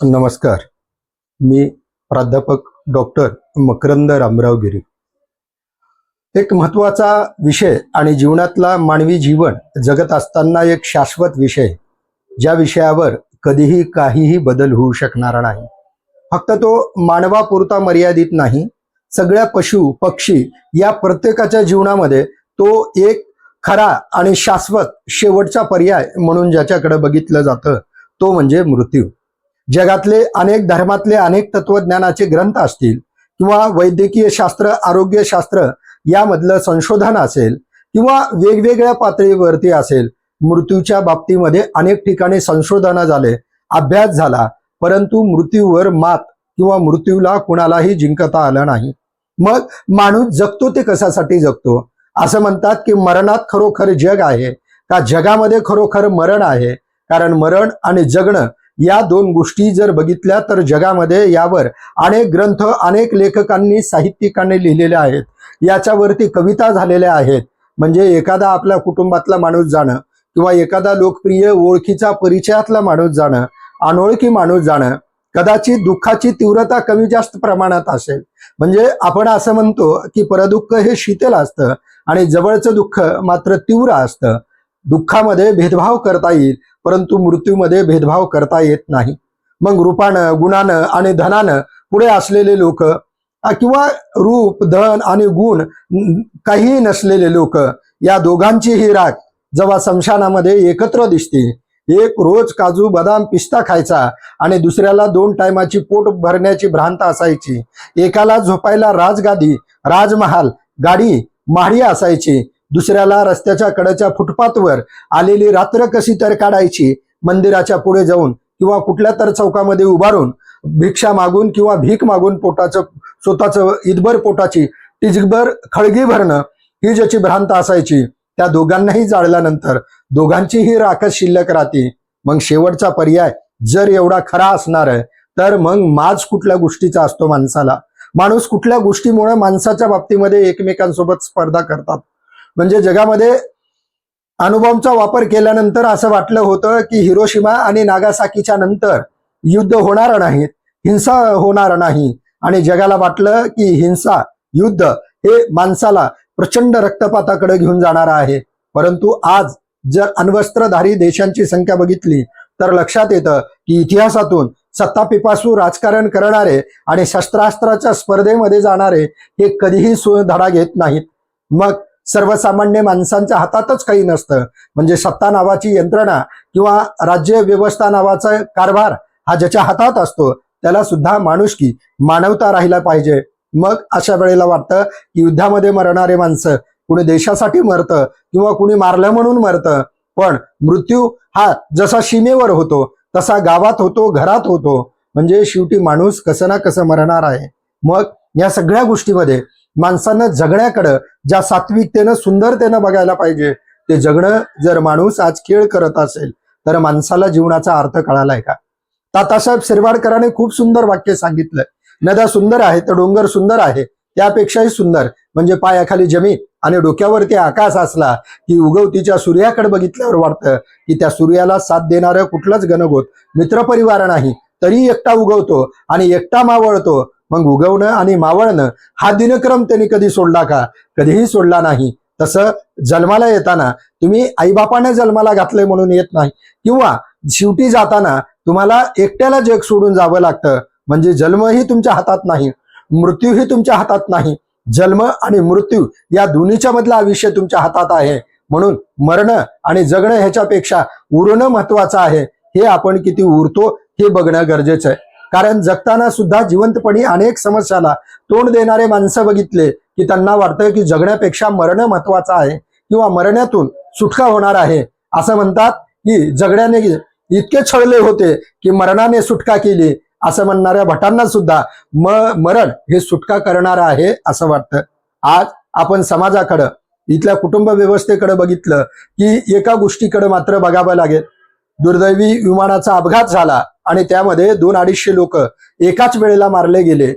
नमस्कार. मी प्राध्यापक डॉक्टर मकरंद रामराव गिरी. एक महत्त्वाचा विषय आणि जीवनातला मानवी जीवन जगत असताना एक शाश्वत विषय ज्या विषयावर कधीही काहीही बदल होऊ शकणार नाही. फक्त तो मानवापुरता मर्यादित नाही सगळ्या पशु पक्षी या प्रत्येकाच्या जीवनामध्ये तो एक खरा आणि शाश्वत शेवटचा पर्याय म्हणून ज्याच्याकडे बघितलं जातं तो म्हणजे मृत्यू. जगातले अनेक धर्मातले अनेक तत्वज्ञानाचे ग्रंथ असतील किंवा वैद्यकीय शास्त्र आरोग्यशास्त्र यामधलं संशोधन असेल किंवा वेगवेगळ्या पातळीवरती असेल मृत्यूच्या बाबतीमध्ये अनेक ठिकाणी संशोधन झाले अभ्यास झाला परंतु मृत्यूवर मात किंवा मृत्यूला कुणालाही जिंकता आलं नाही. मग माणूस जगतो ते कशासाठी जगतो? असं म्हणतात की मरणात खरोखर जग आहे का? जगामध्ये खरोखर मरण आहे? कारण मरण आणि जगणं या दोन गोष्टी जर बघितल्या तर जगामध्ये यावर अनेक ग्रंथ अनेक लेखकांनी साहित्यिकांनी लिहिलेले आहेत. याच्यावरती कविता झालेल्या आहेत. म्हणजे एखादा आपल्या कुटुंबातला माणूस जाणं किंवा एखादा लोकप्रिय ओळखीचा परिचयातला माणूस जाणं अनोळखी माणूस जाणं कदाचित दुःखाची तीव्रता कमी जास्त प्रमाणात असेल. म्हणजे आपण असं म्हणतो की परदुःख हे शीतल असतं आणि जवळचं दुःख मात्र तीव्र असतं. दुःखामध्ये भेदभाव करता येईल परंतु मृत्यूमध्ये भेदभाव करता येत नाही. मग रूपानं गुणानं आणि धनानं पुढे असलेले लोक किंवा रूप धन आणि गुण काहीही नसलेले लोक या दोघांची ही राख जेव्हा समशानामध्ये एकत्र दिसते. एक रोज काजू बदाम पिस्ता खायचा आणि दुसऱ्याला दोन टायमाची पोट भरण्याची भ्रांत असायची. एकाला झोपायला राजगादी राजमहाल गाडी माडी असायची. दुसऱ्याला रस्त्याच्या कडेच्या फुटपाथवर आलेली रात्र कशी तर काढायची मंदिराच्या पुढे जाऊन किंवा कुठल्या तर चौकामध्ये उभारून भिक्षा मागून किंवा भीक मागून पोटाचं स्वतःचं इदभर पोटाची टिजभर खळगी भरणं ही ज्याची भ्रांत असायची त्या दोघांनाही जाळल्यानंतर दोघांचीही राखत शिल्लक राहते. मग शेवटचा पर्याय जर एवढा खरा असणार आहे तर मग माज कुठल्या गोष्टीचा असतो माणसाला? माणूस कुठल्या गोष्टीमुळे माणसाच्या बाबतीमध्ये एकमेकांसोबत स्पर्धा करतात? म्हणजे जगामध्ये अणुबॉम्बचा वापर केल्यानंतर असं वाटलं होतं की हिरोशिमा आणि नागासाकीच्या नंतर युद्ध होणार नाहीत हिंसा होणार नाही. आणि जगाला वाटलं की हिंसा युद्ध हे माणसाला प्रचंड रक्तपाताकडे घेऊन जाणार आहे. परंतु आज जर अण्वस्त्रधारी देशांची संख्या बघितली तर लक्षात येतं की इतिहासातून सत्तापिपासू राजकारण करणारे आणि शस्त्रास्त्राच्या स्पर्धेमध्ये जाणारे हे कधीही धडा घेत नाहीत. मग सर्वसामान्य माणसांच्या हातातच काही नसतं. म्हणजे सत्ता नावाची यंत्रणा किंवा राज्य व्यवस्था नावाचा कारभार हा ज्याच्या हातात असतो त्याला सुद्धा माणुसकी मानवता राहिला पाहिजे. मग अशा वेळेला वाटतं की युद्धामध्ये मरणारे माणसं कुणी देशासाठी मरतं किंवा कुणी मारलं म्हणून मरतं. पण मृत्यू हा जसा सीमेवर होतो तसा गावात होतो घरात होतो. म्हणजे शेवटी माणूस कसं ना कसं मरणार आहे. मग या सगळ्या गोष्टीमध्ये माणसानं जगण्याकडं ज्या सात्विकतेनं सुंदरतेनं बघायला पाहिजे ते जगणं जर माणूस आज खेळ करत असेल तर माणसाला जीवनाचा अर्थ कळालाय का? तातासाहेब शिरवाडकरांनी खूप सुंदर वाक्य सांगितलं. नद्या सुंदर आहे तर डोंगर सुंदर आहे त्यापेक्षाही सुंदर. म्हणजे पायाखाली जमीन आणि डोक्यावरती आकाश असला की उगवतीच्या सूर्याकडे बघितल्यावर वाटतं की त्या सूर्याला साथ देणारं कुठलंच गणगोत मित्रपरिवार नाही तरी एकटा उगवतो आणि एकटा मावळतो. मग उगवणं आणि मावळणं हा दिनक्रम त्यांनी कधी सोडला का? कधीही सोडला नाही. तसं जन्माला येताना तुम्ही आईबापाने जन्माला घातलंय म्हणून येत नाही. किंवा शेवटी जाताना तुम्हाला एकट्याला जग सोडून जावं लागतं. म्हणजे जन्मही तुमच्या हातात नाही मृत्यूही तुमच्या हातात नाही. जन्म आणि मृत्यू या दोन्हीच्या मधला आयुष्य तुमच्या हातात आहे. म्हणून मरणं आणि जगणं ह्याच्यापेक्षा उरणं महत्वाचं आहे. हे आपण किती उरतो हे बघणं गरजेचं आहे. कारण जगताना सुद्धा जिवंतपणी अनेक समस्याला तोंड देणारे माणसं बघितले की त्यांना वाटतं की जगण्यापेक्षा मरणं महत्वाचं आहे किंवा मरण्यातून सुटका होणार आहे. असं म्हणतात की जगण्याने इतके छळले होते की मरणाने सुटका केली. असं म्हणणाऱ्या भटांना सुद्धा म मरण हे सुटका करणार आहे असं वाटतं. आज आपण समाजाकडं इथल्या कुटुंब व्यवस्थेकडे बघितलं की एका गोष्टीकडे मात्र बघावं लागेल. दुर्दैवी विमानाचा अपघात झाला आणि त्यामध्ये दोन अडीचशे लोक एकाच वेळेला मारले गेले.